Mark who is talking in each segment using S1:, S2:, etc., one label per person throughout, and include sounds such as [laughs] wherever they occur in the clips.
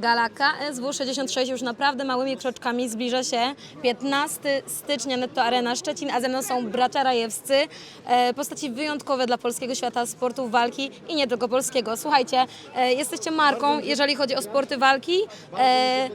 S1: Gala KSW 66 już naprawdę małymi kroczkami zbliża się 15 stycznia Netto Arena Szczecin, a ze mną są bracia Rajewscy, e, postaci wyjątkowe dla polskiego świata sportów walki i nie tylko polskiego. Słuchajcie, e, jesteście marką, jeżeli chodzi o sporty walki, e,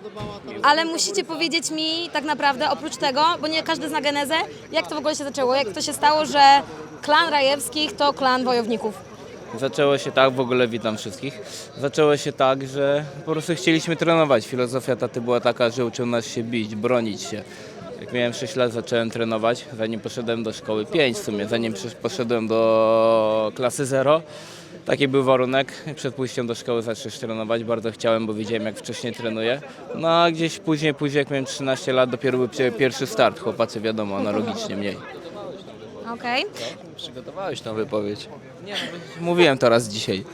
S1: ale musicie powiedzieć mi tak naprawdę oprócz tego, bo nie każdy zna genezę, jak to w ogóle się zaczęło, jak to się stało, że klan Rajewskich to klan wojowników.
S2: Zaczęło się tak, w ogóle witam wszystkich. Zaczęło się tak, że po prostu chcieliśmy trenować. Filozofia taty była taka, że uczył nas się bić, bronić się. Jak miałem 6 lat, zacząłem trenować, zanim poszedłem do szkoły 5 w sumie, zanim poszedłem do klasy 0. Taki był warunek. Przed pójściem do szkoły zacząć trenować. Bardzo chciałem, bo widziałem jak wcześniej trenuję. No a gdzieś później, później jak miałem 13 lat, dopiero był pie- pierwszy start. Chłopacy wiadomo, analogicznie mniej.
S1: Okej.
S3: Przygotowałeś tą wypowiedź.
S2: Mówiłem teraz dzisiaj.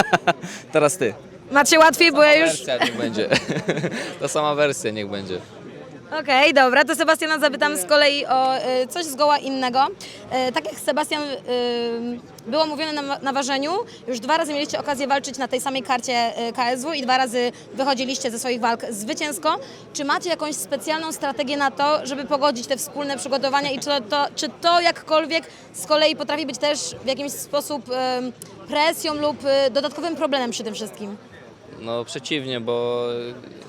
S2: [laughs] teraz ty.
S1: Macie łatwiej, bo ja już...
S3: Wersja niech będzie. [laughs] Ta sama wersja niech będzie.
S1: Okej, dobra, to Sebastiana zapytam z kolei o y, coś zgoła innego. Y, tak jak Sebastian y, było mówione na, na ważeniu, już dwa razy mieliście okazję walczyć na tej samej karcie y, KSW i dwa razy wychodziliście ze swoich walk zwycięsko. Czy macie jakąś specjalną strategię na to, żeby pogodzić te wspólne przygotowania i czy to, to, czy to jakkolwiek z kolei potrafi być też w jakiś sposób y, presją lub y, dodatkowym problemem przy tym wszystkim?
S3: No przeciwnie, bo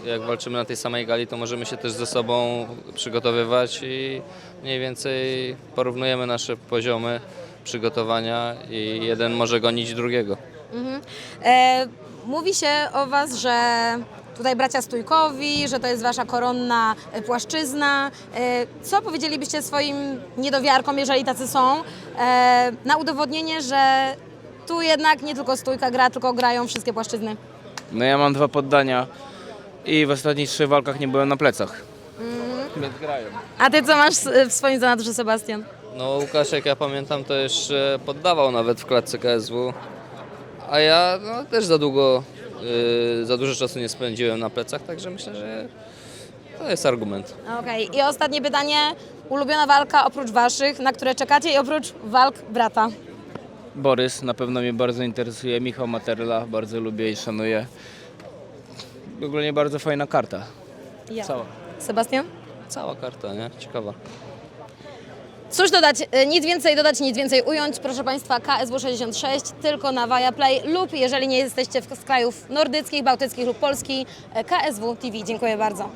S3: jak walczymy na tej samej gali, to możemy się też ze sobą przygotowywać i mniej więcej porównujemy nasze poziomy przygotowania i jeden może gonić drugiego.
S1: E, mówi się o Was, że tutaj bracia Stójkowi, że to jest Wasza koronna e, płaszczyzna. E, co powiedzielibyście swoim niedowiarkom, jeżeli tacy są, e, na udowodnienie, że tu jednak nie tylko Stójka gra, tylko grają wszystkie płaszczyzny?
S2: No ja mam dwa poddania i w ostatnich trzech walkach nie byłem na plecach. Więc grają.
S1: A Ty co masz w swoim zanadrzu, Sebastian?
S3: No Łukasz, jak ja pamiętam, to jeszcze poddawał nawet w klatce KSW, a ja no, też za długo, yy, za dużo czasu nie spędziłem na plecach, także myślę, że to jest argument.
S1: Okej, i ostatnie pytanie. Ulubiona walka oprócz Waszych, na które czekacie i oprócz walk brata?
S2: Borys na pewno mnie bardzo interesuje, Michał Materla bardzo lubię i szanuję. Ogólnie bardzo fajna karta.
S1: Ja.
S2: Cała.
S1: Sebastian?
S3: Cała karta, nie? Ciekawa.
S1: Cóż dodać, e, nic więcej dodać, nic więcej ująć. Proszę Państwa, KSW 66 tylko na Viaplay lub jeżeli nie jesteście w- z krajów nordyckich, bałtyckich lub Polski, e, KSW TV. Dziękuję bardzo.